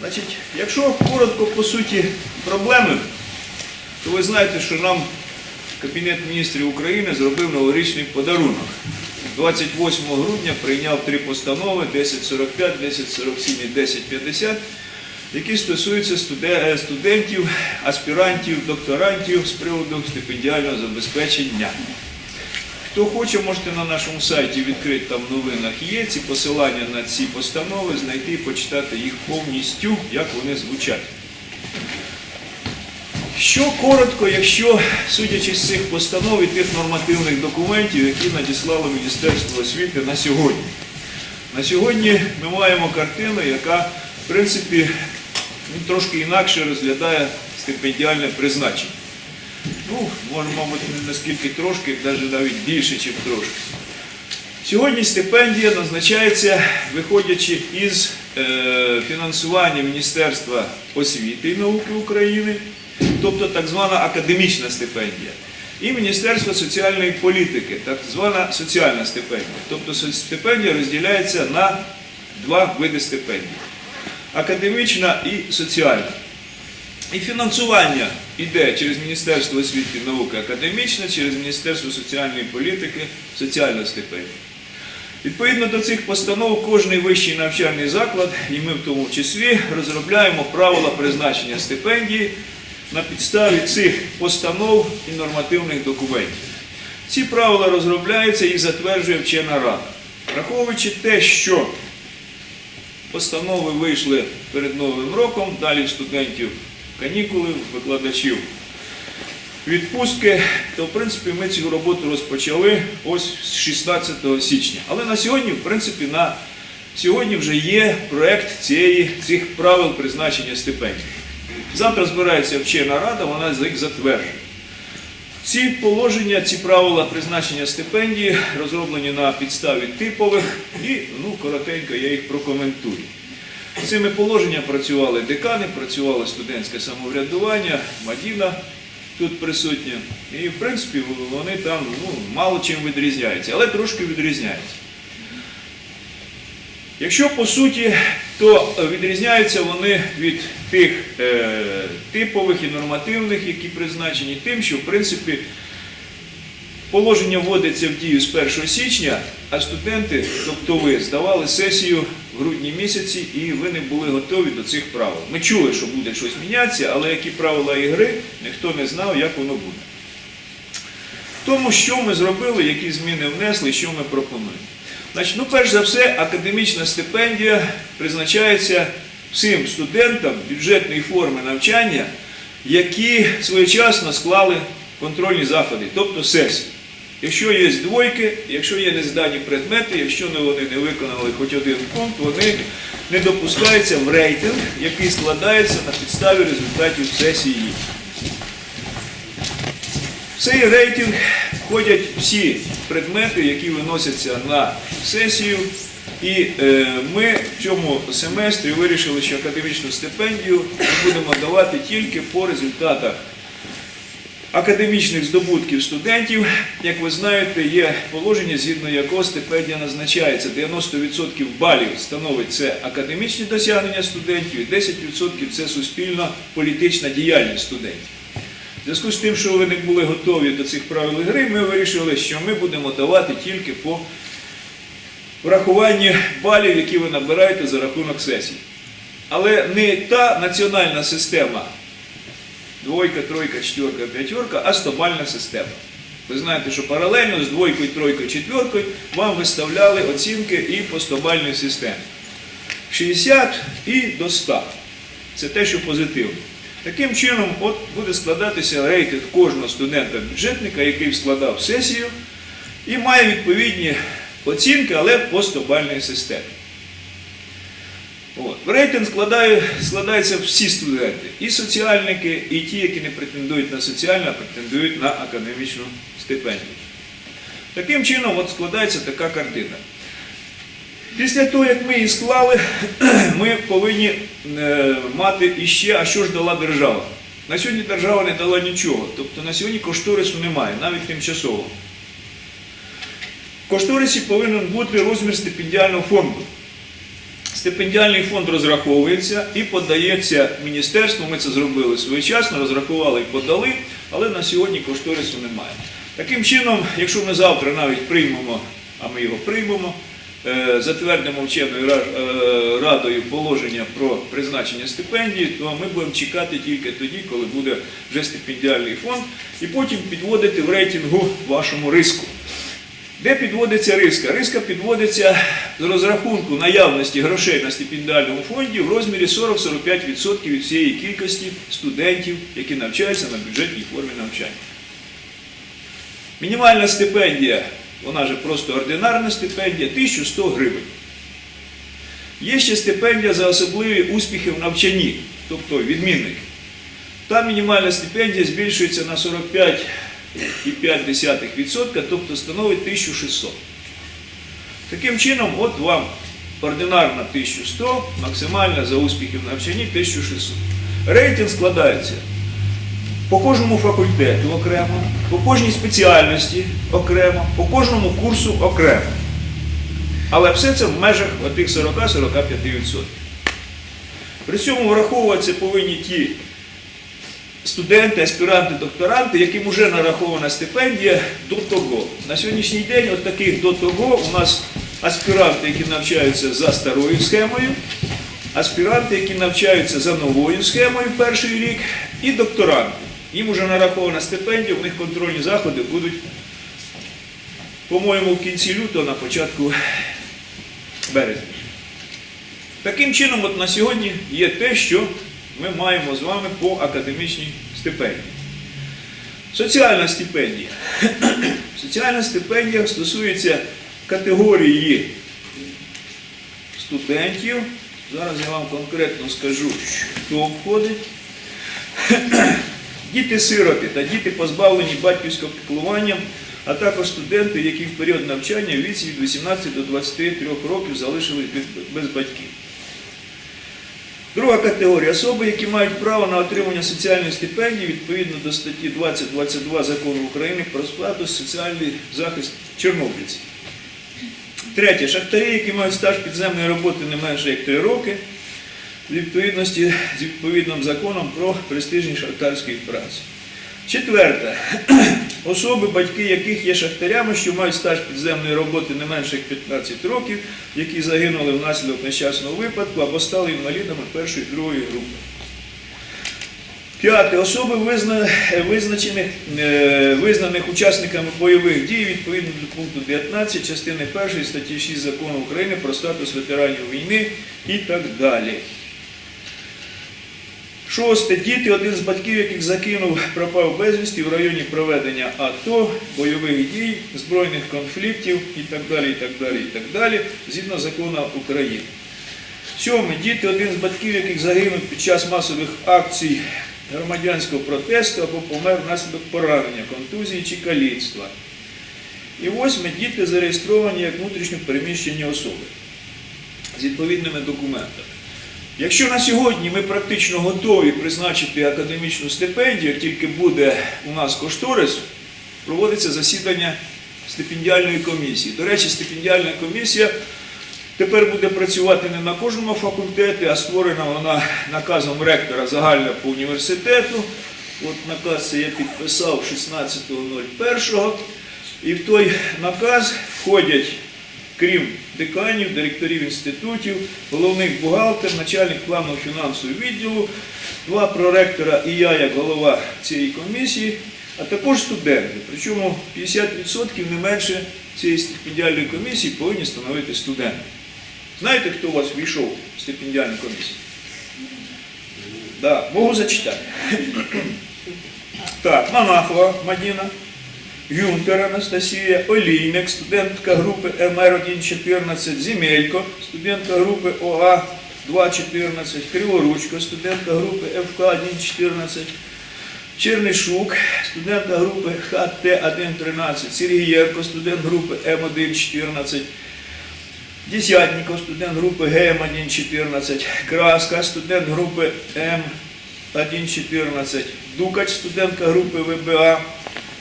Значить, якщо коротко по суті проблеми, то ви знаєте, що нам Кабінет міністрів України зробив новорічний подарунок. 28 грудня прийняв три постанови 1045, 1047 і 1050, які стосуються е, студентів, аспірантів, докторантів з приводу стипендіального забезпечення. Хто хоче, можете на нашому сайті відкрити там в новинах є ці посилання на ці постанови, знайти і почитати їх повністю, як вони звучать. Що коротко, якщо, судячи з цих постанов і тих нормативних документів, які надіслало Міністерство освіти на сьогодні. На сьогодні ми маємо картину, яка, в принципі, ну, трошки інакше розглядає стипендіальне призначення. Ну, може, мабуть, наскільки трошки, навіть навіть більше, ніж трошки. Сьогодні стипендія назначається, виходячи із е, фінансування Міністерства освіти і науки України, тобто так звана академічна стипендія, і Міністерства соціальної політики, так звана соціальна стипендія. Тобто стипендія розділяється на два види стипендій академічна і соціальна. І фінансування йде через Міністерство освіти і науки академічне, через Міністерство соціальної політики соціальна стипендія. Відповідно до цих постанов, кожний вищий навчальний заклад, і ми в тому числі, розробляємо правила призначення стипендії на підставі цих постанов і нормативних документів. Ці правила розробляються і затверджує вчена рада. Враховуючи те, що постанови вийшли перед Новим роком, далі студентів канікули, викладачів відпустки, то в принципі ми цю роботу розпочали ось з 16 січня. Але на сьогодні, в принципі, на сьогодні вже є проект цієї, цих правил призначення стипендій. Завтра збирається вчена рада, вона їх затверджує. Ці положення, ці правила призначення стипендії розроблені на підставі типових і, ну, коротенько я їх прокоментую. Цими положеннями працювали декани, працювало студентське самоврядування, Мадіна тут присутня. І, в принципі, вони там ну, мало чим відрізняються, але трошки відрізняються. Якщо по суті, то відрізняються вони від тих е, типових і нормативних, які призначені, тим, що в принципі положення вводиться в дію з 1 січня, а студенти, тобто ви, здавали сесію в грудні місяці і ви не були готові до цих правил. Ми чули, що буде щось мінятися, але які правила ігри, ніхто не знав, як воно буде. Тому, що ми зробили, які зміни внесли, що ми пропонуємо. Значить, ну, перш за все, академічна стипендія призначається всім студентам бюджетної форми навчання, які своєчасно склали контрольні заходи, тобто сесії. Якщо є двойки, якщо є нездані предмети, якщо вони не виконали хоч один пункт, вони не допускаються в рейтинг, який складається на підставі результатів сесії. В цей рейтинг входять всі предмети, які виносяться на сесію. І е, ми в цьому семестрі вирішили, що академічну стипендію ми будемо давати тільки по результатах академічних здобутків студентів. Як ви знаєте, є положення, згідно якого стипендія назначається. 90% балів становить це академічні досягнення студентів, і 10% це суспільно-політична діяльність студентів. В зв'язку з тим, що ви не були готові до цих правил гри, ми вирішили, що ми будемо давати тільки по врахуванню балів, які ви набираєте за рахунок сесій. Але не та національна система двойка, тройка, четверка, п'ятерка, а стобальна система. Ви знаєте, що паралельно з двойкою, тройкою, четверкою вам виставляли оцінки і по стобальній системі. 60 і до 100. Це те, що позитивно. Таким чином, от буде складатися рейтинг кожного студента-бюджетника, який складав сесію, і має відповідні оцінки, але по стобальній системі. Рейтинг складає, складаються всі студенти, і соціальники, і ті, які не претендують на соціальну, а претендують на академічну стипендію. Таким чином от складається така картина. Після того, як ми її склали, ми повинні е, мати іще, а що ж дала держава. На сьогодні держава не дала нічого. Тобто на сьогодні кошторису немає, навіть тимчасово. В кошторисі повинен бути розмір стипендіального фонду. Стипендіальний фонд розраховується і подається міністерству. Ми це зробили своєчасно, розрахували і подали, але на сьогодні кошторису немає. Таким чином, якщо ми завтра навіть приймемо, а ми його приймемо, е, затвердимо вченою е, радою положення про призначення стипендії, то ми будемо чекати тільки тоді, коли буде вже стипендіальний фонд, і потім підводити в рейтингу вашому риску. Де підводиться риска? Риска підводиться з розрахунку наявності грошей на стипендіальному фонді в розмірі 40-45% від всієї кількості студентів, які навчаються на бюджетній формі навчання. Мінімальна стипендія, вона же просто ординарна стипендія, 1100 гривень. Є ще стипендія за особливі успіхи в навчанні, тобто відмінники. Там мінімальна стипендія збільшується на 45,5%, тобто становить 1600. Таким чином, от вам ординарна 1100, максимальна за успіхи в навчанні 1600. Рейтинг складається по кожному факультету окремо, по кожній спеціальності окремо, по кожному курсу окремо. Але все це в межах отих 40-45%. При цьому враховуватися повинні ті студенти, аспіранти, докторанти, яким вже нарахована стипендія до того. На сьогоднішній день от таких до того у нас аспіранти, які навчаються за старою схемою, аспіранти, які навчаються за новою схемою перший рік, і докторанти. Їм вже нарахована стипендія, у них контрольні заходи будуть, по-моєму, в кінці лютого, на початку березня. Таким чином, от на сьогодні є те, що ми маємо з вами по академічній стипендії. Соціальна стипендія. Соціальна стипендія стосується категорії студентів. Зараз я вам конкретно скажу, що входить. Діти-сироти та діти, позбавлені батьківського піклування, а також студенти, які в період навчання в віці від 18 до 23 років залишились без батьків. Друга категорія особи, які мають право на отримання соціальної стипендії відповідно до статті 20-22 закону України про статус соціальний захист чорнобильців. Третє. Шахтарі, які мають стаж підземної роботи не менше як 3 роки, в відповідності з відповідним законом про престижні шахтарської праці. Четверте. Особи, батьки яких є шахтарями, що мають стаж підземної роботи не менше як 15 років, які загинули внаслідок нещасного випадку або стали інвалідами першої і другої групи. П'яте. Особи, визначених, е, визнаних учасниками бойових дій відповідно до пункту 19 частини 1 статті 6 закону України про статус ветеранів війни і так далі. Шосте. Діти, один з батьків, яких закинув, пропав безвісті в районі проведення АТО, бойових дій, збройних конфліктів і так далі, і так далі, і так далі, згідно закону України. Сьоме. Діти, один з батьків, яких загинув під час масових акцій громадянського протесту або помер внаслідок поранення, контузії чи каліцтва. І восьме. Діти зареєстровані як внутрішньо переміщені особи з відповідними документами. Якщо на сьогодні ми практично готові призначити академічну стипендію, тільки буде у нас кошторис, проводиться засідання стипендіальної комісії. До речі, стипендіальна комісія тепер буде працювати не на кожному факультеті, а створена вона наказом ректора загальна по університету. От наказ я підписав 16.01. І в той наказ входять крім деканів, директорів інститутів, головних бухгалтер, начальник плану фінансового відділу, два проректора і я як голова цієї комісії, а також студенти. Причому 50% не менше цієї стипендіальної комісії повинні становити студенти. Знаєте, хто у вас війшов в стипендіальну комісію? Да, можу зачитати. Так, Монахова Мадіна. Гюнтер Анастасія, Олійник, студентка групи МР114, Зімелько, студентка групи ОА 214, Криворучко, студентка групи ФК114, Чернишук, студентка групи ХТ113, Сергієнко, студент групи М114, Десятников, студент групи ГМ114, Краска, студент групи М114, Дукач, студентка групи ВБА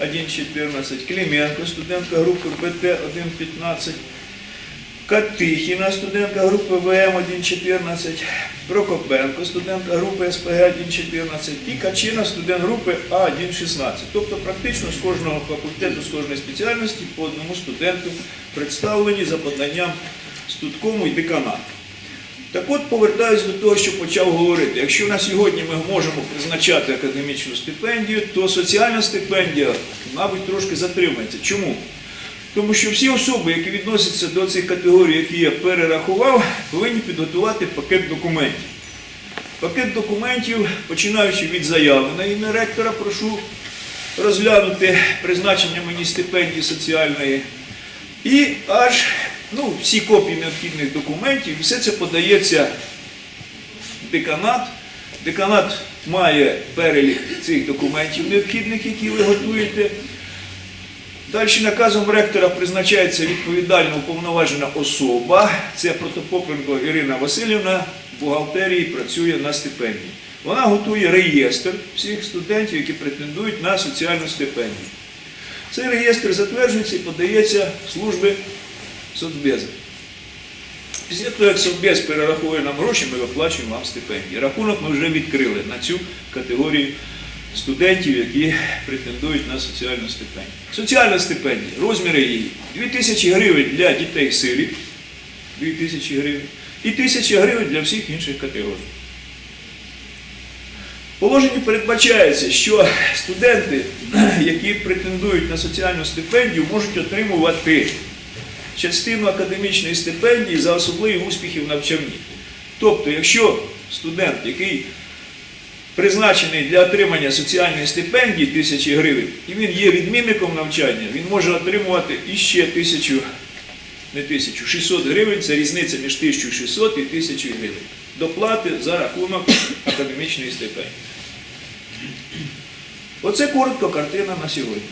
1.14, Клименко, студентка групи БТ 1.15, Катихіна, студентка групи ВМ 1.14, Прокопенко, студентка групи СПГ 1.14 і Качина, студент групи А1.16. Тобто практично з кожного факультету, з кожної спеціальності по одному студенту представлені за поданням студкому і деканату. Так от повертаюсь до того, що почав говорити. Якщо на сьогодні ми можемо призначати академічну стипендію, то соціальна стипендія, мабуть, трошки затримається. Чому? Тому що всі особи, які відносяться до цих категорій, які я перерахував, повинні підготувати пакет документів. Пакет документів, починаючи від заяви на ім'я ректора, прошу розглянути призначення мені стипендії соціальної. І аж ну, всі копії необхідних документів, все це подається в деканат. Деканат має перелік цих документів необхідних, які ви готуєте. Далі наказом ректора призначається відповідальна уповноважена особа. Це Протопопенко Ірина Васильівна в бухгалтерії працює на стипендії. Вона готує реєстр всіх студентів, які претендують на соціальну стипендію. Цей реєстр затверджується і подається в служби Совбеза. Після того, як Совбез перераховує нам гроші, ми виплачуємо вам стипендії. Рахунок ми вже відкрили на цю категорію студентів, які претендують на соціальну стипендію. Соціальна стипендія, розміри її 2 тисячі гривень для дітей сиріт, 2 тисячі гривень, і 1000 гривень для всіх інших категорій. Положенні передбачається, що студенти, які претендують на соціальну стипендію, можуть отримувати частину академічної стипендії за особливі успіхи в навчанні. Тобто, якщо студент, який призначений для отримання соціальної стипендії тисячі гривень, і він є відмінником навчання, він може отримувати іще тисячу, не тисячу, 600 гривень, це різниця між 1600 і 1000 гривень. Доплати за рахунок академічної стипендії. Оце коротко картина на сьогодні.